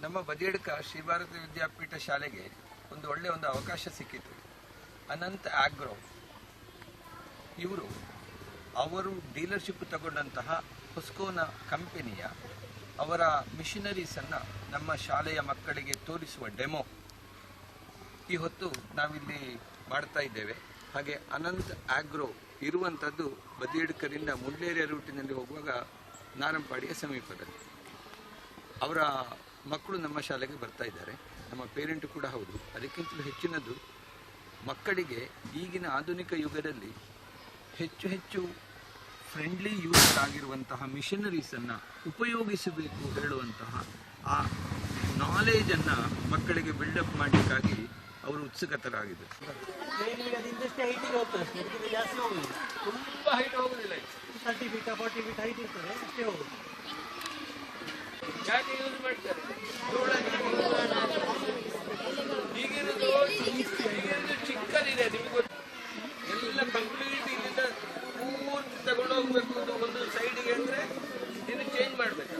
ನಮ್ಮ ಬದಿಯಡ್ಕ ಶ್ರೀ ಭಾರತ ವಿದ್ಯಾಪೀಠ ಶಾಲೆಗೆ ಒಂದು ಒಳ್ಳೆಯ ಒಂದು ಅವಕಾಶ ಸಿಕ್ಕಿತು. ಅನಂತ್ ಆಗ್ರೋ ಇವರು ಅವರು ಡೀಲರ್ಶಿಪ್ ತಗೊಂಡಂತಹ ಹೊಸ್ಕೋನ ಕಂಪೆನಿಯ ಅವರ ಮಿಷಿನರೀಸನ್ನು ನಮ್ಮ ಶಾಲೆಯ ಮಕ್ಕಳಿಗೆ ತೋರಿಸುವ ಡೆಮೋ ಈ ಹೊತ್ತು ನಾವಿಲ್ಲಿ ಮಾಡ್ತಾ ಇದ್ದೇವೆ. ಹಾಗೆ ಅನಂತ್ ಆಗ್ರೋ ಇರುವಂಥದ್ದು ಬದಿಯಡ್ಕರಿಂದ ಮುಳ್ಳೇರಿಯ ರೂಟಿನಲ್ಲಿ ಹೋಗುವಾಗ ನಾರಂಪಾಡಿಯ ಸಮೀಪದಲ್ಲಿ. ಅವರ ಮಕ್ಕಳು ನಮ್ಮ ಶಾಲೆಗೆ ಬರ್ತಾ ಇದ್ದಾರೆ. ನಮ್ಮ ಪೇರೆಂಟ್ ಕೂಡ ಹೌದು. ಅದಕ್ಕಿಂತಲೂ ಹೆಚ್ಚಿನದು ಮಕ್ಕಳಿಗೆ ಈಗಿನ ಆಧುನಿಕ ಯುಗದಲ್ಲಿ ಹೆಚ್ಚು ಹೆಚ್ಚು ಫ್ರೆಂಡ್ಲಿ ಯೂಸ್ ಆಗಿರುವಂತಹ ಮಿಷನರೀಸನ್ನು ಉಪಯೋಗಿಸಬೇಕು ಹೇಳುವಂತಹ ಆ ನಾಲೇಜನ್ನು ಮಕ್ಕಳಿಗೆ ಬಿಲ್ಡಪ್ ಮಾಡಲಿಕ್ಕಾಗಿ ಅವರು ಉತ್ಸುಕತರಾಗಿದ್ದರು. ಟ್ರೈನಿಗೆ ಅದು ಇಂದಷ್ಟೇ ಹೈಟಿಗೆ ಹೋಗ್ತದೆ ಅಷ್ಟೇ ಅದಕ್ಕಿಂತ ಜಾಸ್ತಿ ಹೋಗುದು ತುಂಬ ಹೈಟ್ ಹೋಗುದಿಲ್ಲ. Thirty feet forty feet height ಇರ್ತದೆ ಅಷ್ಟೇ ಹೋಗುದು. ಯೂಸ್ ಮಾಡ್ತಾರೆ. ಈಗಿರೋದು ಈಗಿರೋದು ಚಿಕ್ಕದಿದೆ ನಿಮಗೆ ಗೊತ್ತು ಎಲ್ಲ ಕಂಪ್ಲೀಟ್ ಇಲ್ಲಿಂದ ಪೂರ್ತಿ ತಗೊಂಡು ಹೋಗ್ಬೇಕು ಅದು ಒಂದು ಸೈಡಿಗೆ ಅಂದ್ರೆ ಇನ್ನು ಚೇಂಜ್ ಮಾಡ್ಬೇಕು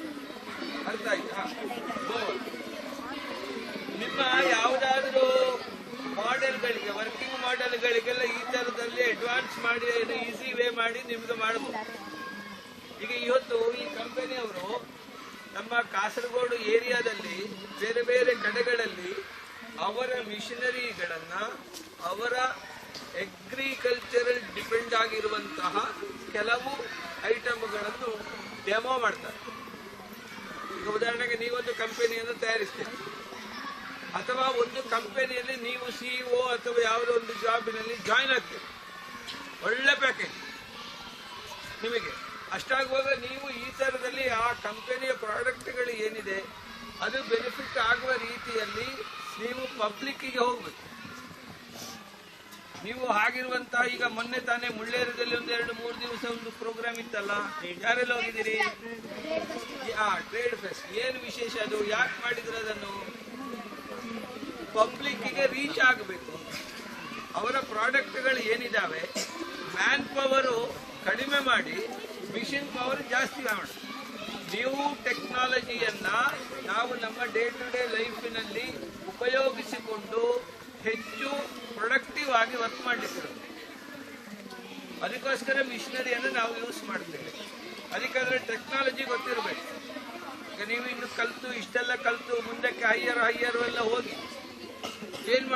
ಅರ್ಥ ಆಯ್ತಾ ಗೋಲ್. ನಿಮ್ಮ ಯಾವುದಾದ್ರೂ ಮಾಡೆಲ್ಗಳಿಗೆ ವರ್ಕಿಂಗ್ ಮಾಡೆಲ್ಗಳಿಗೆಲ್ಲ ಈ ಥರದಲ್ಲಿ ಅಡ್ವಾನ್ಸ್ ಮಾಡಿ ಈಸಿ ವೇ ಮಾಡಿ ನಿಮ್ಗೆ ಮಾಡಬಹುದು ಈಗ ಇವತ್ತು ಈ ಕಂಪನಿಯವರು ನಮ್ಮ ಕಾಸರಗೋಡು ಏರಿಯಾದಲ್ಲಿ ಬೇರೆ ಬೇರೆ ಕಡೆಗಳಲ್ಲಿ ಅವರ ಮಿಷನರಿಗಳನ್ನ ಅವರ ಅಗ್ರಿಕಲ್ಚರಲ್ ಡಿಪೆಂಡ್ ಆಗಿರುವಂತಹ ಕೆಲವು ಐಟಮ್ಗಳನ್ನು ಡೆಮೋ ಮಾಡ್ತಾರೆ. ಈಗ ಉದಾಹರಣೆಗೆ ನೀವೊಂದು ಕಂಪನಿಯನ್ನು ತಯಾರಿಸ್ತೀರಿ. ಅಥವಾ ಒಂದು ಕಂಪನಿಯಲ್ಲಿ ನೀವು ಸಿಇಒ ಅಥವಾ ಯಾವುದೋ ಒಂದು ಜಾಬಿನಲ್ಲಿ ಜಾಯ್ನ್ ಆಗ್ತೀರಿ. ಒಳ್ಳೆ ಪ್ಯಾಕೇಜ್ ನಿಮಗೆ. ಅಷ್ಟಾಗುವಾಗ ನೀವು ಈ ಥರದಲ್ಲಿ ಆ ಕಂಪನಿಯ ಪ್ರಾಡಕ್ಟ್ಗಳು ಏನಿದೆ, ಅದು ಬೆನಿಫಿಟ್ ಆಗುವ ರೀತಿಯಲ್ಲಿ ನೀವು ಪಬ್ಲಿಕ್ಕಿಗೆ ಹೋಗ್ಬೇಕು. ನೀವು ಆಗಿರುವಂತ ಈಗ ಮೊನ್ನೆ ತಾನೇ ಮುಳ್ಳೇರದಲ್ಲಿ ಒಂದು ಎರಡು ಮೂರು ದಿವಸ ಒಂದು ಪ್ರೋಗ್ರಾಮ್ ಇತ್ತಲ್ಲ? ಯಾರೆಲ್ಲ ಹೋಗಿದ್ದೀರಿ? ಟ್ರೇಡ್ ಫೆಸ್ಟ್ ಏನು ವಿಶೇಷ ಅದು? ಯಾಕೆ ಮಾಡಿದ್ರು ಅದನ್ನು? ಪಬ್ಲಿಕ್ಕಿಗೆ ರೀಚ್ ಆಗಬೇಕು. ಅವರ ಪ್ರಾಡಕ್ಟ್ಗಳು ಏನಿದಾವೆ ಮ್ಯಾನ್ ಪವರು ಕಡಿಮೆ ಮಾಡಿ ಮಿಷಿನ್ ಪವರ್ ಜಾಸ್ತಿ ಮಾಡಿ ನ್ಯೂ ಟೆಕ್ನಾಲಜಿಯನ್ನ ನಾವು ನಮ್ಮ ಡೇ ಟು ಡೇ ಲೈಫಿನಲ್ಲಿ ಉಪಯೋಗಿಸಿಕೊಂಡು ಹೆಚ್ಚು ಪ್ರೊಡಕ್ಟಿವ್ ಆಗಿ ವರ್ಕ್ ಮಾಡಲಿಕ್ಕೆ ಅದಕ್ಕೋಸ್ಕರ ಮಿಷನರಿಯನ್ನು ನಾವು ಯೂಸ್ ಮಾಡ್ತೇವೆ ಅದಕ್ಕಾದ್ರೆ ಟೆಕ್ನಾಲಜಿ ಗೊತ್ತಿರಬೇಕು ಈಗ ನೀವು ಇನ್ನು ಕಲ್ತು ಇಷ್ಟೆಲ್ಲ ಕಲ್ತು ಮುಂದಕ್ಕೆ ಹೈಯರ್ ಹೈಯರ್ ಎಲ್ಲ ಹೋಗಿ ಏನ್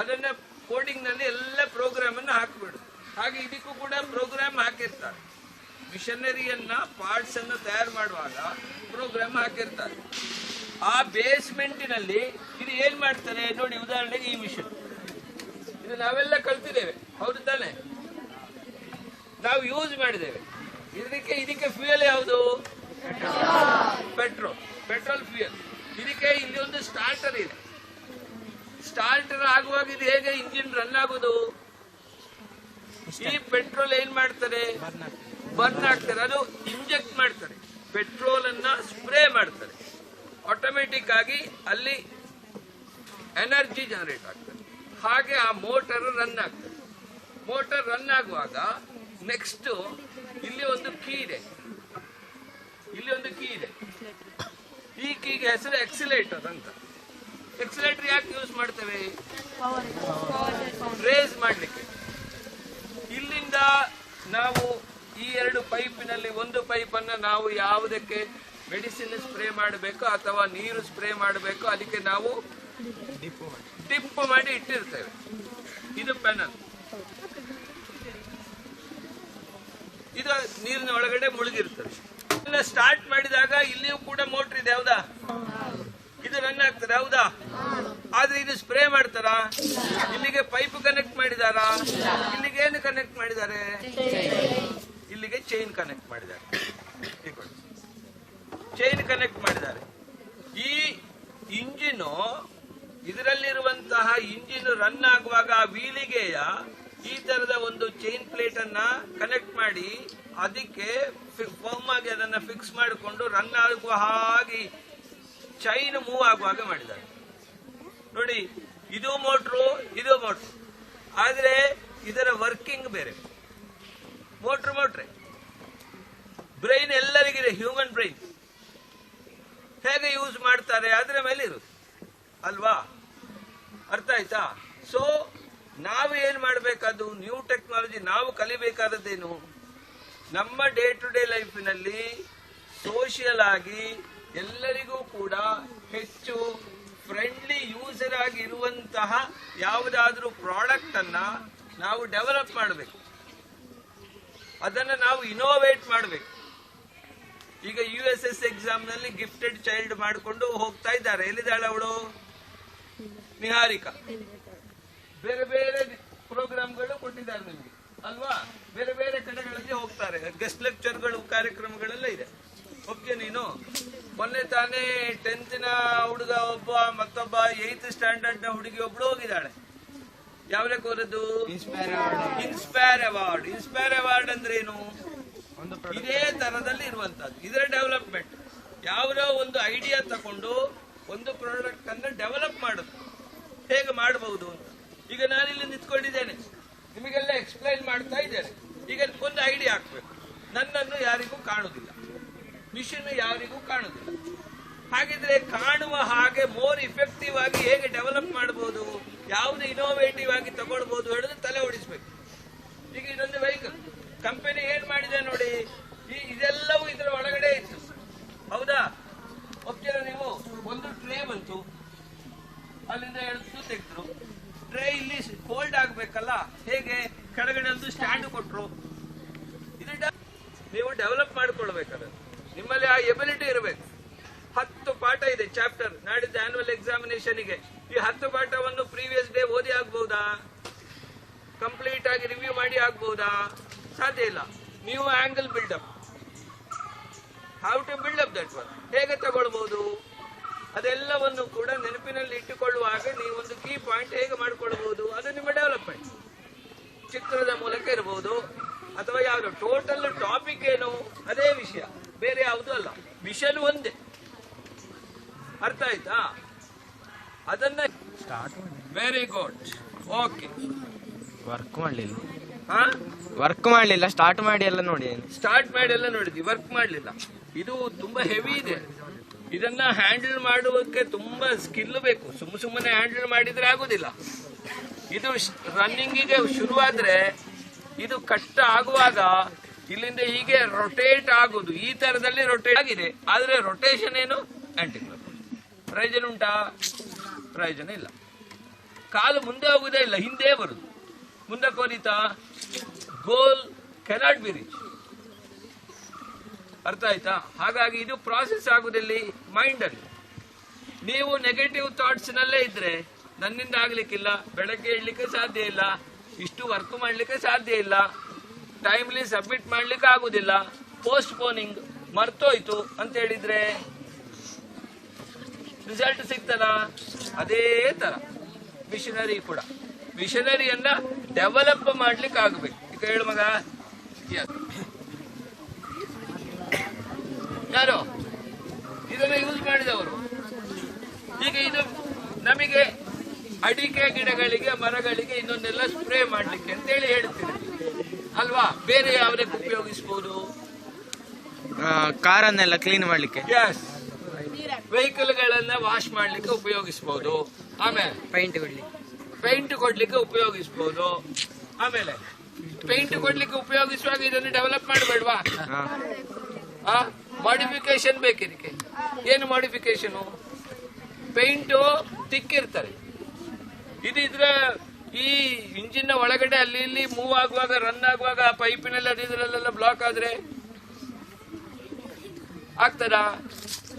ಅದನ್ನ ಕೋಡಿಂಗ್ನಲ್ಲಿ ಎಲ್ಲ ಪ್ರೋಗ್ರಾಮ್ ಅನ್ನು ಹಾಕಿಬಿಡು. ಹಾಗೆ ಇದಕ್ಕೂ ಕೂಡ ಪ್ರೋಗ್ರಾಮ್ ಹಾಕಿರ್ತಾರೆ. ಮಿಷನರಿಯನ್ನ ಪಾರ್ಟ್ಸ್ ಅನ್ನು ತಯಾರು ಮಾಡುವಾಗ ಪ್ರೋಗ್ರಾಮ್ ಹಾಕಿರ್ತಾರೆ. ಆ ಬೇಸ್ಮೆಂಟಿನಲ್ಲಿ ಇದು ಏನ್ ಮಾಡ್ತಾರೆ? ನೋಡಿ ಉದಾಹರಣೆಗೆ ಈ ಮಿಷನ್ ಇದು ನಾವೆಲ್ಲ ಕಲ್ತಿದ್ದೇವೆ. ಹೌದು ತಾನೆ? ನಾವು ಯೂಸ್ ಮಾಡಿದ್ದೇವೆ. ಇದಕ್ಕೆ ಇದಕ್ಕೆ ಫ್ಯೂಯಲ್ ಯಾವುದು? ಪೆಟ್ರೋಲ್ ಪೆಟ್ರೋಲ್ ಫ್ಯೂಯಲ್ ಸ್ಟಾರ್ಟರ್ ಇದೆ ಸ್ಟಾರ್ಟರ್ ಆಗುವಾಗ ಇದು ಹೇಗೆ ಇಂಜಿನ್ ರನ್ ಆಗೋದು? ಈ ಪೆಟ್ರೋಲ್ ಏನ್ ಮಾಡ್ತಾರೆ? ಬರ್ನ್ ಆಗ್ತಾರೆ. ಅದು ಇಂಜೆಕ್ಟ್ ಮಾಡ್ತಾರೆ. ಪೆಟ್ರೋಲ್ ಅನ್ನ ಸ್ಪ್ರೇ ಮಾಡ್ತಾರೆ. ಆಟೋಮೆಟಿಕ್ ಆಗಿ ಅಲ್ಲಿ ಎನರ್ಜಿ ಜನರೇಟ್ ಆಗ್ತದೆ. ಹಾಗೆ ಆ ಮೋಟರ್ ರನ್ ಆಗ್ತದೆ. ಮೋಟರ್ ರನ್ ಆಗುವಾಗ ನೆಕ್ಸ್ಟ್ ಇಲ್ಲಿ ಒಂದು ಕೀ ಇದೆ. ಇಲ್ಲಿ ಒಂದು ಕೀ ಇದೆ. ಈ ಕೀಗೆ ಹೆಸರು ಎಕ್ಸಿಲೇಟರ್ ಅಂತ. ಎಕ್ಸಿಲೇಟರ್ ಯಾಕೆ ಯೂಸ್ ಮಾಡ್ತೇವೆ? ರೇಸ್ ಮಾಡಲಿಕ್ಕೆ. ಇಲ್ಲಿಂದ ನಾವು ಈ ಎರಡು ಪೈಪಿನಲ್ಲಿ ಒಂದು ಪೈಪನ್ನು ನಾವು ಯಾವುದಕ್ಕೆ ಮೆಡಿಸಿನ್ ಸ್ಪ್ರೇ ಮಾಡಬೇಕು ಅಥವಾ ನೀರು ಸ್ಪ್ರೇ ಮಾಡಬೇಕು ಅದಕ್ಕೆ ನಾವು ಡಿಪ್ ಮಾಡಿ ಇಟ್ಟಿರ್ತೇವೆ. ಇದು ಪೆನಲ್. ಇದು ನೀರಿನ ಒಳಗಡೆ ಮುಳುಗಿರ್ತದೆ. ಸ್ಟಾರ್ಟ್ ಮಾಡಿದಾಗ ಇಲ್ಲಿಯೂ ಕೂಡ ಮೋಟರ್ ಇದೆ, ಹೌದಾ? ಇದು ರನ್ ಆಗ್ತದೆ, ಹೌದಾ? ಆದ್ರೆ ಇದು ಸ್ಪ್ರೇ ಮಾಡ್ತಾರಾ? ಇಲ್ಲಿಗೆ ಪೈಪ್ ಕನೆಕ್ಟ್ ಮಾಡಿದಾರಾ? ಇಲ್ಲಿಗೆ ಏನು ಕನೆಕ್ಟ್ ಮಾಡಿದ್ದಾರೆ? ಇಲ್ಲಿಗೆ ಚೈನ್ ಕನೆಕ್ಟ್ ಮಾಡಿದ್ದಾರೆ. ಚೈನ್ ಕನೆಕ್ಟ್ ಮಾಡಿದ್ದಾರೆ. ಈ ಇಂಜಿನು ಇದರಲ್ಲಿರುವಂತಹ ಇಂಜಿನ್ ರನ್ ಆಗುವಾಗ ಆ ವೀಲಿಗೆಯ ಈ ತರದ ಒಂದು ಚೈನ್ ಪ್ಲೇಟ್ ಅನ್ನ ಕನೆಕ್ಟ್ ಮಾಡಿ ಅದಕ್ಕೆ ಫರ್ಮ್ ಆಗಿ ಅದನ್ನು ಫಿಕ್ಸ್ ಮಾಡಿಕೊಂಡು ರನ್ ಆಗುವ ಹಾಗೆ ಚೈನ್ ಮೂವ್ ಆಗುವಾಗ ಮಾಡಿದ್ದಾರೆ. ನೋಡಿ, ಇದು ಮೋಟ್ರು ಇದು ಮೋಟ್ರು ಆದರೆ ಇದರ ವರ್ಕಿಂಗ್ ಬೇರೆ. ಮೋಟ್ರ್ ಮೋಟ್ರೆ ಬ್ರೈನ್ ಎಲ್ಲರಿಗಿದೆ ಹ್ಯೂಮನ್ ಬ್ರೈನ್ ಹೇಗೆ ಯೂಸ್ ಮಾಡ್ತಾರೆ, ಅದರ ಮೇಲೆ ಇರುತ್ತೆ. ಅಲ್ವಾ? ಅರ್ಥ ಆಯ್ತಾ? ಸೊ ನಾವು ಏನ್ ಮಾಡಬೇಕಾದ್ದು? ನ್ಯೂ ಟೆಕ್ನಾಲಜಿ ನಾವು ಕಲಿಬೇಕಾದದ್ದೇನು? ನಮ್ಮ ಡೇ ಟು ಡೇ ಲೈಫಿನಲ್ಲಿ ಸೋಷಿಯಲ್ ಆಗಿ ಎಲ್ಲರಿಗೂ ಕೂಡ ಹೆಚ್ಚು ಫ್ರೆಂಡ್ಲಿ ಯೂಸರ್ ಆಗಿ ಇರುವಂತಹ ಯಾವುದಾದ್ರೂ ಪ್ರಾಡಕ್ಟ್ ಅನ್ನ ನಾವು ಡೆವಲಪ್ ಮಾಡಬೇಕು. ಅದನ್ನ ನಾವು ಇನೋವೇಟ್ ಮಾಡಬೇಕು. ಈಗ ಯು ಎಸ್ ಎಸ್ ಎಕ್ಸಾಮ್ನಲ್ಲಿ ಗಿಫ್ಟೆಡ್ ಚೈಲ್ಡ್ ಮಾಡಿಕೊಂಡು ಹೋಗ್ತಾ ಇದ್ದಾರೆ. ಎಲ್ಲಿದ್ದಾಳೆ ಅವಳು? ನಿಹಾರಿಕಾ. ಬೇರೆ ಬೇರೆ ಪ್ರೋಗ್ರಾಮ್ಗಳು ಕೊಟ್ಟಿದ್ದಾರೆ ನಿಮಗೆ. ಅಲ್ವಾ? ಬೇರೆ ಬೇರೆ ಕಡೆಗಳಿಗೆ ಹೋಗ್ತಾರೆ. ಗೆಸ್ಟ್ ಲೆಕ್ಚರ್ಗಳು ಕಾರ್ಯಕ್ರಮಗಳೆಲ್ಲ ಇದೆ. ಓಕೆ ನೀನು? ಮೊನ್ನೆ ತಾನೇ ಟೆಂತ್ನ ಹುಡುಗ ಒಬ್ಬ ಮತ್ತೊಬ್ಬ ಏತ್ ಸ್ಟ್ಯಾಂಡರ್ಡ್ನ ಹುಡುಗಿ ಒಬ್ಳು ಹೋಗಿದ್ದಾಳೆ. ಯಾವ್ದೇ ಕೋರದ್ದು? ಇನ್ಸ್ಪೈರ್ ಅವಾರ್ಡ್ ಇನ್ಸ್ಪೈರ್ ಅವಾರ್ಡ್ ಅಂದ್ರೆ ಏನು ಇದೇ ತರದಲ್ಲಿ ಇರುವಂತದ್ದು ಇದರ ಡೆವಲಪ್ಮೆಂಟ್ ಯಾವುದೋ ಒಂದು ಐಡಿಯಾ ತಗೊಂಡು ಒಂದು ಪ್ರಾಡಕ್ಟ್ ಅನ್ನ ಡೆವಲಪ್ ಮಾಡುದು. ಹೇಗೆ ಮಾಡಬಹುದು ಅಂತ. ಈಗ ನಾನಿಲ್ಲಿ ನಿಂತ್ಕೊಂಡಿದ್ದೇನೆ. ನಿಮಗೆಲ್ಲ ಎಕ್ಸ್ಪ್ಲೈನ್ ಮಾಡ್ತಾ ಇದ್ದೇನೆ. ಈಗ ಒಂದು ಐಡಿಯಾ ಹಾಕ್ಬೇಕು. ನನ್ನನ್ನು ಯಾರಿಗೂ ಕಾಣುವುದಿಲ್ಲ ಮಿಷನ್ ಯಾರಿಗೂ ಕಾಣುವುದಿಲ್ಲ ಹಾಗಿದ್ರೆ ಕಾಣುವ ಹಾಗೆ ಮೋರ್ ಇಫೆಕ್ಟಿವ್ ಆಗಿ ಹೇಗೆ ಡೆವಲಪ್ ಮಾಡಬಹುದು ಯಾವುದು ಇನೋವೇಟಿವ್ ಆಗಿ ತಗೊಳ್ಬಹುದು ಹೇಳಿದ್ರೆ ತಲೆ ಓಡಿಸ್ಬೇಕು. ಈಗ ಇದೊಂದು ವೆಹಿಕಲ್ ಕಂಪನಿ ಏನ್ ಮಾಡಿದೆ ನೋಡಿ, ಈ ಇದೆಲ್ಲವೂ ಇದರ ಒಳಗಡೆ ಇತ್ತು. ಹೌದಾ? ಒಪ್ತೀರ ನೀವು? ಒಂದು ಟ್ರೇ ಬಂತು. ಅಲ್ಲಿಂದ ಎಳೆದು ತೆಗೆದ್ರು. ಆಗ್ಬೇಕಲ್ಲ ಹೇಗೆ? ಕೆಳಗಡೆ ಒಂದು ಸ್ಟ್ಯಾಂಡ್ ಕೊಟ್ರು ನೀವು ಡೆವಲಪ್ ಮಾಡ್ಕೊಳ್ಬೇಕಲ್ಲ ನಿಮ್ಮಲ್ಲಿ ಆ ಎಬಿಲಿಟಿ ಇರಬೇಕು. ಹತ್ತು ಪಾಠ ಇದೆ ಚಾಪ್ಟರ್ ನಾಡಿದ್ದು ಆನ್ಯುವಲ್ ಎಕ್ಸಾಮಿನೇಷನ್ಗೆ ಈ ಹತ್ತು ಪಾಠವನ್ನು ಪ್ರೀವಿಯಸ್ ಡೇ ಓದಿ ಆಗ್ಬಹುದಾ ಕಂಪ್ಲೀಟ್ ಆಗಿ ರಿವ್ಯೂ ಮಾಡಿ ಆಗ್ಬಹುದಾ ಸಾಧ್ಯ ಇಲ್ಲ. ನೀವು angle buildup how to build up that one ಹೇಗೆ ತಗೊಳ್ಬಹುದು ಅದೆಲ್ಲವನ್ನು ಕೂಡ ನೆನಪಿನಲ್ಲಿ ಇಟ್ಟುಕೊಳ್ಳುವಾಗ ನೀವೊಂದು ಕೀ ಪಾಯಿಂಟ್ ಹೇಗೆ ಮಾಡ್ಕೊಳ್ಬಹುದು ಅದು ನಿಮ್ಮ ಡೆವಲಪ್ಮೆಂಟ್ ಚಿತ್ರದ ಮೂಲಕ ಇರಬಹುದು. ಅಥವಾ ಯಾವುದು ಟೋಟಲ್ ಟಾಪಿಕ್ ಏನು? ಅದೇ ವಿಷಯ. ಬೇರೆ ಯಾವುದು ಅಲ್ಲ. ಮಿಷನ್ ಒಂದೇ. ಅರ್ಥ ಆಯ್ತಾ? ಅದನ್ನ ವೆರಿ ಗುಡ್ ಓಕೆ ವರ್ಕ್ ಮಾಡಲಿಲ್ಲ. ಹಾ? ವರ್ಕ್ ಮಾಡಲಿಲ್ಲ. ಸ್ಟಾರ್ಟ್ ಮಾಡಿ ಎಲ್ಲ ನೋಡಿ. ಸ್ಟಾರ್ಟ್ ಮಾಡಿ ಎಲ್ಲ ನೋಡಿದ್ವಿ. ವರ್ಕ್ ಮಾಡಲಿಲ್ಲ. ಇದು ತುಂಬಾ ಹೆವಿ ಇದೆ. ಇದನ್ನ ಹ್ಯಾಂಡಲ್ ಮಾಡುವಕ್ಕೆ ತುಂಬಾ ಸ್ಕಿಲ್ ಬೇಕು. ಸುಮ್ಮ ಸುಮ್ಮನೆ ಹ್ಯಾಂಡಲ್ ಮಾಡಿದ್ರೆ ಆಗುದಿಲ್ಲ. ಇದು ರನ್ನಿಂಗಿಗೆ ಶುರುವಾದ್ರೆ ಇದು ಕಷ್ಟ ಆಗುವಾಗ ಇಲ್ಲಿಂದ ಹೀಗೆ ರೊಟೇಟ್ ಆಗುದು. ಈ ತರದಲ್ಲಿ ರೊಟೇಟ್ ಆಗಿದೆ. ಆದ್ರೆ ರೊಟೇಷನ್ ಏನು? ಆಂಟಿ ಪ್ರಯೋಜನ ಉಂಟಾ? ಪ್ರಯೋಜನ ಇಲ್ಲ. ಕಾಲು ಮುಂದೆ ಹೋಗುದೇ ಇಲ್ಲ, ಹಿಂದೆ ಬರುದು. ಮುಂದಕ್ಕೆ ಕೋರಿತಾ ಗೋಲ್ ಕೆನಾಟ್ ಬಿ ರೀಚ್ ಅರ್ಥ ಆಯ್ತಾ? ಹಾಗಾಗಿ ಇದು ಪ್ರಾಸೆಸ್ ಆಗುದಲ್ಲಿ ಮೈಂಡ್ ಅಲ್ಲಿ. ನೀವು ನೆಗೆಟಿವ್ ಥಾಟ್ಸ್ ನಲ್ಲೇ ಇದ್ರೆ ನನ್ನಿಂದ ಆಗ್ಲಿಕ್ಕಿಲ್ಲ, ಬೆಳಗ್ಗೆ ಇಡ್ಲಿಕ್ಕೆ ಸಾಧ್ಯ ಇಲ್ಲ, ಇಷ್ಟು ವರ್ಕ್ ಮಾಡ್ಲಿಕ್ಕೆ ಸಾಧ್ಯ ಇಲ್ಲ ಟೈಮ್ಲಿ ಸಬ್ಮಿಟ್ ಮಾಡ್ಲಿಕ್ಕೆ ಆಗುದಿಲ್ಲ ಪೋಸ್ಟ್ ಪೋನಿಂಗ್ ಮರ್ತೋಯ್ತು ಅಂತ ಹೇಳಿದ್ರೆ ರಿಸಲ್ಟ್ ಸಿಗ್ತದ? ಅದೇ ತರ. ಮಿಷನರಿ ಕೂಡ. ಮಿಷನರಿಯನ್ನ ಡೆವಲಪ್ ಮಾಡ್ಲಿಕ್ಕೆ ಆಗ್ಬೇಕು. ಈಗ ಹೇಳು ಮಗ. ಯಾರು? ಇದನ್ನ ಯೂಸ್ ಮಾಡಿದವರು. ಈಗ ಇದು ನಮಗೆ ಅಡಿಕೆ ಗಿಡಗಳಿಗೆ ಮರಗಳಿಗೆ ಇನ್ನೊಂದೆಲ್ಲ ಸ್ಪ್ರೇ ಮಾಡ್ಲಿಕ್ಕೆ ಅಂತೇಳಿ ಹೇಳ್ತೀವಿ. ಅಲ್ವಾ? ಬೇರೆ ಯಾವ್ದಕ್ಕೆ ಉಪಯೋಗಿಸ್ಬೋದು? ಕಾರನ್ನೆಲ್ಲ ಕ್ಲೀನ್ ಮಾಡ್ಲಿಕ್ಕೆ? ಎಸ್ ವೆಹಿಕಲ್ಗಳನ್ನ ವಾಶ್ ಮಾಡ್ಲಿಕ್ಕೆ ಉಪಯೋಗಿಸ್ಬೋದು. ಆಮೇಲೆ ಪೈಂಟ್ ಕೊಡ್ಲಿಕ್ಕೆ ಪೇಂಟ್ ಕೊಡ್ಲಿಕ್ಕೆ ಉಪಯೋಗಿಸಬಹುದು ಆಮೇಲೆ ಪೇಂಟ್ ಕೊಡ್ಲಿಕ್ಕೆ ಉಪಯೋಗಿಸುವಾಗ ಇದನ್ನು ಡೆವಲಪ್ ಮಾಡಬೇಡ್ವಾ? ಮಾಡಿಫಿಕೇಶನ್ ಬೇಕಿದಕ್ಕೆ ಏನು ಮಾಡಿಫಿಕೇಶನ್ ಪೇಂಟು ತಿಕ್ಕಿರ್ತಾರೆ. ಇದು ಇದ್ರೆ ಈ ಇಂಜಿನ್ ಒಳಗಡೆ ಅಲ್ಲಿ ಇಲ್ಲಿ ಮೂವ್ ಆಗುವಾಗ, ರನ್ ಆಗುವಾಗ ಪೈಪಿನಲ್ಲಿ ಅದಿದ್ರಲ್ಲೆಲ್ಲ ಬ್ಲಾಕ್ ಆದ್ರೆ ಆಗ್ತದ?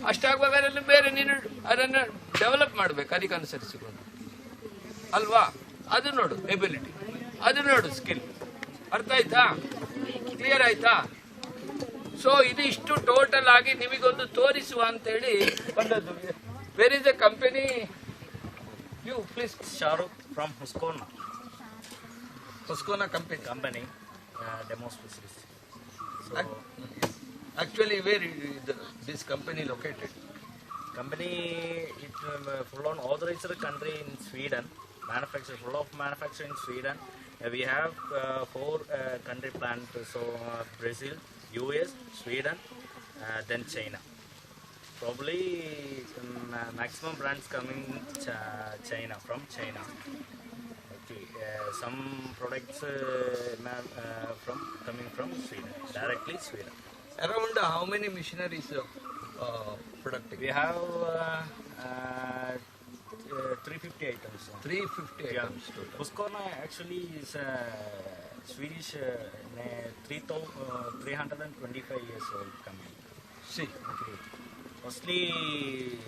ಅಷ್ಟಾಗುವಾಗ ಅದನ್ನು ಬೇರೆ ನೀನು ಅದನ್ನು ಡೆವಲಪ್ ಮಾಡ್ಬೇಕು ಅದಕ್ಕೆ ಅನುಸರಿಸಿಕೊಂಡು ಅಲ್ವಾ? ಅದು ನೋಡು, ಎಬಿಲಿಟಿ. ಅದು ನೋಡು, ಸ್ಕಿಲ್. ಅರ್ಥ ಆಯ್ತಾ? ಕ್ಲಿಯರ್ ಆಯ್ತಾ? ಸೊ ಇದು ಇಷ್ಟು ಟೋಟಲ್ ಆಗಿ ನಿಮಗೊಂದು ತೋರಿಸುವ ಅಂತ ಹೇಳಿ ಬಂದದ್ದು where is the company you please Shahrukh from Husqvarna Husqvarna company company ಡೆಮೋಸ್ಪಿಸ್ actually where ಇದು this company located company it full on ಆದರೈಸರ್ country in Sweden manufacture full of manufacture in Sweden we have four country plant so Brazil US, Sweden, uh, then China. probably um, uh, maximum brands coming Ch- China from China. Okay, uh, some products uh, uh, from coming from Sweden, directly Sweden. Around how many missionaries uh, productive? We have uh, uh, uh, 350 items. 350 Yeah. items total. Husqvarna actually is uh, Swedish, uh, ne- 3,000, uh, 325 years old company. See, Okay. Mostly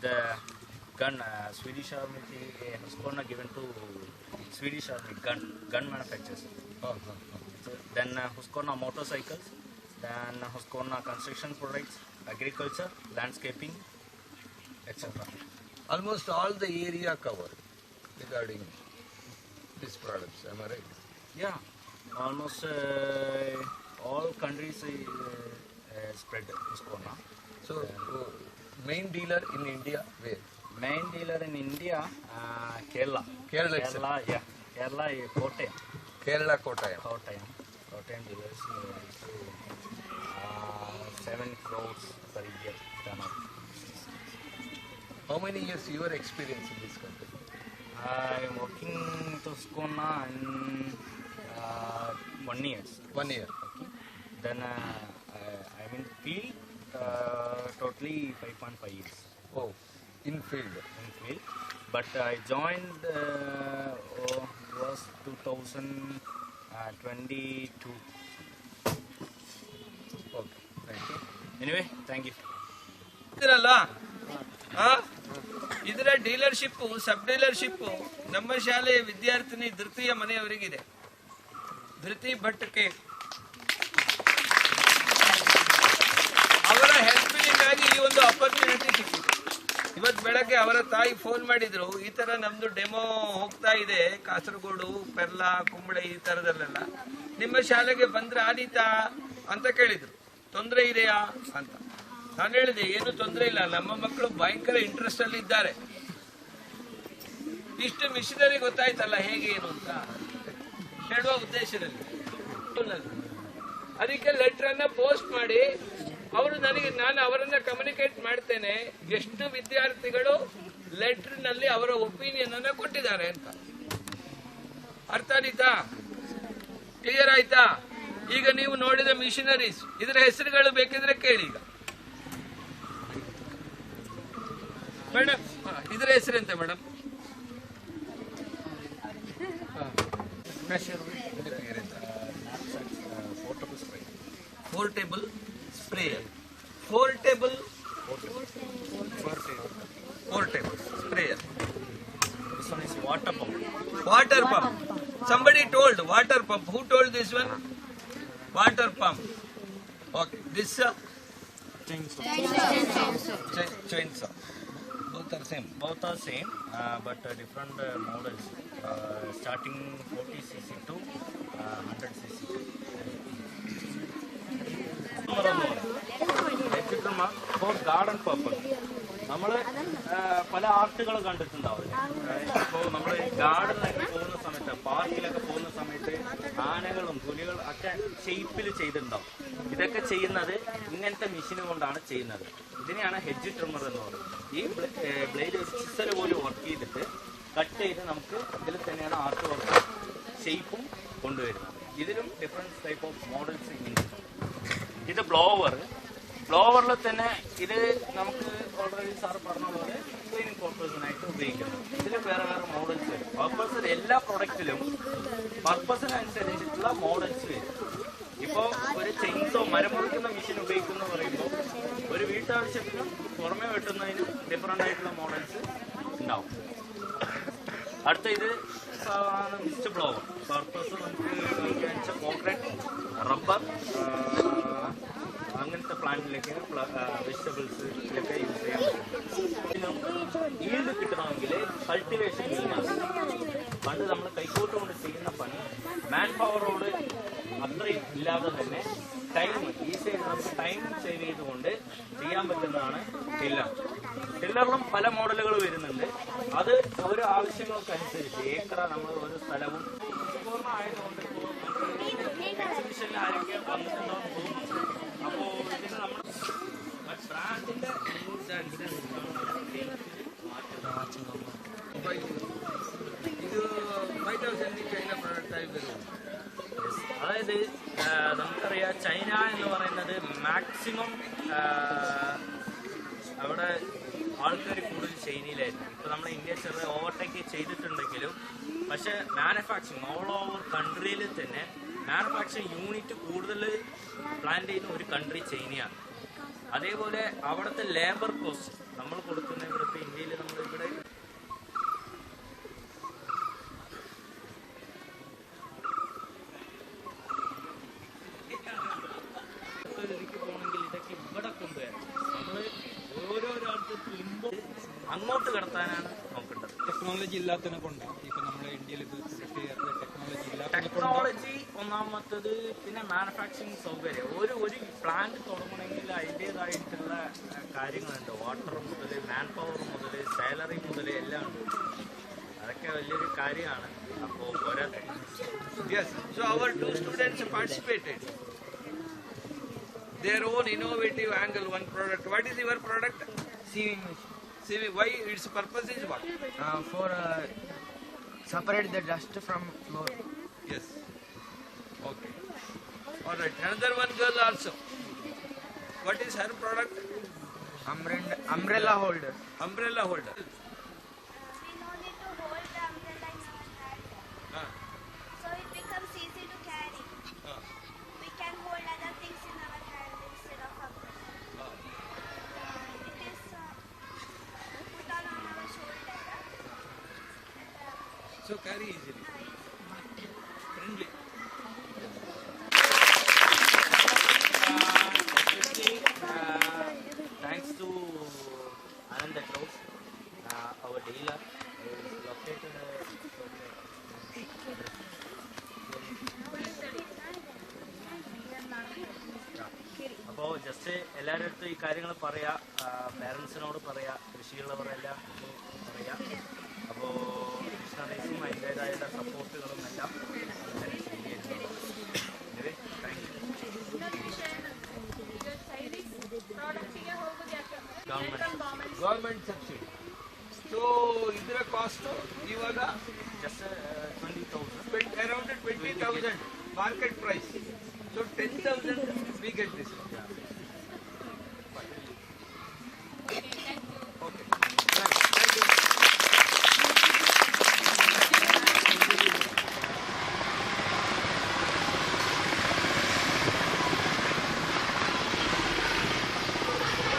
the gun, uh, Swedish army, uh, Husqvarna given to Swedish army gun, gun manufacturers. uh, uh, uh. So then uh, Husqvarna motorcycles, then Husqvarna construction products, agriculture, landscaping, etc. almost all the area covered regarding these products. Am I right? Yeah, almost uh, all countries uh, uh, spread Husqvarna. So, uh, main dealer in India, where? Main dealer in India, uh, Kerala. Kerala. Kerala, yeah. Kerala, Kottayam. Kerala Kottayam. Kottayam. Kottayam dealers uh, uh, 7 crores per year turnover. How many years your experience in this country? I'm working to Husqvarna in uh. One year. Okay. Then uh, I, I'm in field uh, totally 5.5 years Oh, in field. in field. But I joined uh, oh, it was 2022. Okay, thank you. Anyway, thank you. ಇದ್ರಲ್ಲ ಆ? ಇದರ ಡೀಲರ್ಶಿಪ್ಪು ಸಬ್ ಡೀಲರ್ಶಿಪ್ಪು ನಮ್ಮ ಶಾಲೆಯ ವಿದ್ಯಾರ್ಥಿನಿ ಧೃತಿಯ ಮನೆಯವರಿಗಿದೆ ಧೃತಿ ಭಟ್ಕೆ ಅವರ ಹೆಲ್ಪಿನಿಂದಾಗಿ ಈ ಒಂದು opportunity ಸಿಕ್ಕಿತು. ಇವತ್ತು ಬೆಳಗ್ಗೆ ಅವರ ತಾಯಿ ಫೋನ್ ಮಾಡಿದ್ರು, ಈ ತರ ನಮ್ದು ಡೆಮೋ ಹೋಗ್ತಾ ಇದೆ, ಕಾಸರಗೋಡು, ಪೆರ್ಲಾ, ಕುಂಬಳೆ ಈ ತರದಲ್ಲೆಲ್ಲ. ನಿಮ್ಮ ಶಾಲೆಗೆ ಬಂದ್ರೆ ಆದೀತಾ ಅಂತ ಕೇಳಿದ್ರು. ತೊಂದರೆ ಇದೆಯಾ ಅಂತ. ನಾನು ಹೇಳಿದೆ, ಏನು ತೊಂದರೆ ಇಲ್ಲ, ನಮ್ಮ ಮಕ್ಕಳು ಭಯಂಕರ ಇಂಟ್ರೆಸ್ಟ್ ಅಲ್ಲಿ ಇದ್ದಾರೆ ಇಷ್ಟು ಮಿಷನರಿ ಗೊತ್ತಾಯ್ತಲ್ಲ ಹೇಗೆ ಏನು ಅಂತ. ಉದ್ದೇಶದಲ್ಲಿ ಅದಕ್ಕೆ ಲೆಟರ್ ಅನ್ನ ಪೋಸ್ಟ್ ಮಾಡಿ, ಅವರು ನನಗೆ, ನಾನು ಅವರನ್ನ ಕಮ್ಯುನಿಕೇಟ್ ಮಾಡ್ತೇನೆ, ಎಷ್ಟು ವಿದ್ಯಾರ್ಥಿಗಳು ಲೆಟರ್ನಲ್ಲಿ ಅವರ ಒಪಿನಿಯನ್ ಅನ್ನ ಕೊಟ್ಟಿದ್ದಾರೆ ಅಂತ. ಅರ್ಥ ಆಯ್ತಾ? ಕ್ಲಿಯರ್ ಆಯ್ತಾ? ಈಗ ನೀವು ನೋಡಿದ ಮಿಷನರೀಸ್ ಇದರ ಹೆಸರುಗಳು ಬೇಕಿದ್ರೆ ಕೇಳಿ ಈಗ. ಮೇಡಮ್ ಇದರ ಹೆಸರೆಂತ madam portable sprayer portable portable sprayer this one is water pump water pump somebody told water pump who told this one water pump okay this uh, chainsaw chainsaw chainsaw both are same both are same uh, but uh, different uh, models uh, starting 40 cc for garden purpose നമ്മൾ പല ആർട്ടുകൾ കണ്ടിട്ടുണ്ടാവില്ല ഇപ്പോ നമ്മൾ ഗാർഡനിലൊക്കെ പോകുന്ന സമയത്ത് പാർക്കിലൊക്കെ പോകുന്ന സമയത്ത് ആനകളും പുലികളും ഒക്കെ ഷെയ്പ്പിൽ ചെയ്തിട്ടുണ്ടാവും. ഇതൊക്കെ ചെയ്യുന്നത് ഇങ്ങനത്തെ മെഷീൻ കൊണ്ടാണ് ചെയ്യുന്നത്. ഇതിനെയാണ് ഹെഡ്ജ് ട്രിമ്മർ എന്ന് പറയുന്നത്. ഈ ബ്ലേഡ് സിസർ പോലെ വർക്ക് ചെയ്തിട്ട് കട്ട് ചെയ്ത് നമുക്ക് ഇതിൽ തന്നെയാണ് ആർട്ട് വർക്ക് ഷെയ്പ്പും കൊണ്ടുവരുന്നത്. ഇതിലും ഡിഫറെന്റ് ടൈപ്പ് ഓഫ് മോഡൽസ് ഇങ്ങനെ. ഇത് ബ്ലോവർ ബ്ലോവറിൽ തന്നെ ഇത് നമുക്ക് ഓൾറെഡി സാർ പറഞ്ഞ പോലെ ക്ലീനിങ് പർപ്പസിനായിട്ട് ഉപയോഗിക്കുന്നു. ഇതിൽ വേറെ വേറെ മോഡൽസ് വരും. പർപ്പസ് എല്ലാ പ്രൊഡക്റ്റിലും പർപ്പസിനനുസരിച്ചിട്ടുള്ള മോഡൽസ് വരും. ഇപ്പോൾ ഒരു ചെയിൻസോ മരം മുറിക്കുന്ന മെഷീൻ ഉപയോഗിക്കുന്ന പറയുമ്പോൾ ഒരു വീട്ടാവശ്യത്തിന് പുറമെ വെട്ടുന്നതിനും ഡിഫറെന്റ് ആയിട്ടുള്ള മോഡൽസ് ഉണ്ടാവും. അടുത്ത ഇത് സാധാരണ മിസ്റ്റ് ബ്ലോവർ പർപ്പസ് നമുക്ക് കോൺക്രീറ്റ് റബ്ബർ അങ്ങനത്തെ പ്ലാന്റിലേക്ക് വെജിറ്റബിൾസ് ഇതിലൊക്കെ യൂസ് ചെയ്യാൻ പറ്റും. ഈൽഡ് കിട്ടണമെങ്കിൽ കൾട്ടിവേഷൻ പണ്ട് നമ്മൾ കൈക്കോട്ട് കൊണ്ട് ചെയ്യുന്ന പണി മാൻ പവറോട് അത്രയും ഇല്ലാതെ തന്നെ ടൈം ഈസിയായിട്ട് നമുക്ക് ടൈം സേവ് ചെയ്തുകൊണ്ട് ചെയ്യാൻ പറ്റുന്നതാണ് ടില്ലർ ടില്ലറിലും പല മോഡലുകൾ വരുന്നുണ്ട്. അത് ഓരോ ആവശ്യങ്ങൾക്കനുസരിച്ച് ഏക്കറ നമ്മൾ ഓരോ സ്ഥലവും. പൂർണമായതുകൊണ്ട് എക്സിബിഷനിൽ ആരൊക്കെ വന്നിട്ടുണ്ടോ തോന്നുന്നു നമ്മുടെ ബ്രാൻഡിൻ്റെ ഇത് ഫൈവ് തൗസൻഡിൽ കഴിഞ്ഞ പ്രൊഡക്റ്റായി വരും അങ്ങോട്ട് കടത്താനാണ് നോക്കേണ്ടത് ടെക്നോളജി ഇല്ലാത്തതിനെ കൊണ്ടാണ് ഇപ്പൊ നമ്മുടെ ഇന്ത്യയിൽ ടെക്നോളജി ടെക്നോളജി ഒന്നാമത്തത് പിന്നെ മാനുഫാക്ചറിങ് സൗകര്യം ഒരു ഒരു പ്ലാന്റ് തുടങ്ങണമെങ്കിൽ അതിന്റെതായിട്ടുള്ള കാര്യങ്ങളുണ്ട് വാട്ടർ മുതൽ മാൻ പവർ മുതൽ സാലറി മുതൽ എല്ലാം ഉണ്ട് അതൊക്കെ വലിയൊരു കാര്യമാണ് അപ്പോൾ പോരാട്ടെ Yes, so our two students participated. Their own innovative angle, one product. What is your product? Sewing machine. See, why its purpose is what? Uh, for uh, separate the dust from floor. Yes. Okay. All right. Another one girl also. What is her product? Umbrella, umbrella holder. Umbrella holder. So easily. Friendly. especially uh, thanks to Ananda Close, uh, our dealer is located അപ്പോൾ just എല്ലാവരുടെ അടുത്തും ഈ കാര്യങ്ങൾ പറയാ പേരൻസിനോട് പറയാ കൃഷിയുള്ളവരെല്ലാം government government subsidy so ಇದರ ಕಾಸ್ಟ್ ಇವಾಗ just twenty thousand around twenty thousand market price so ten thousand we get this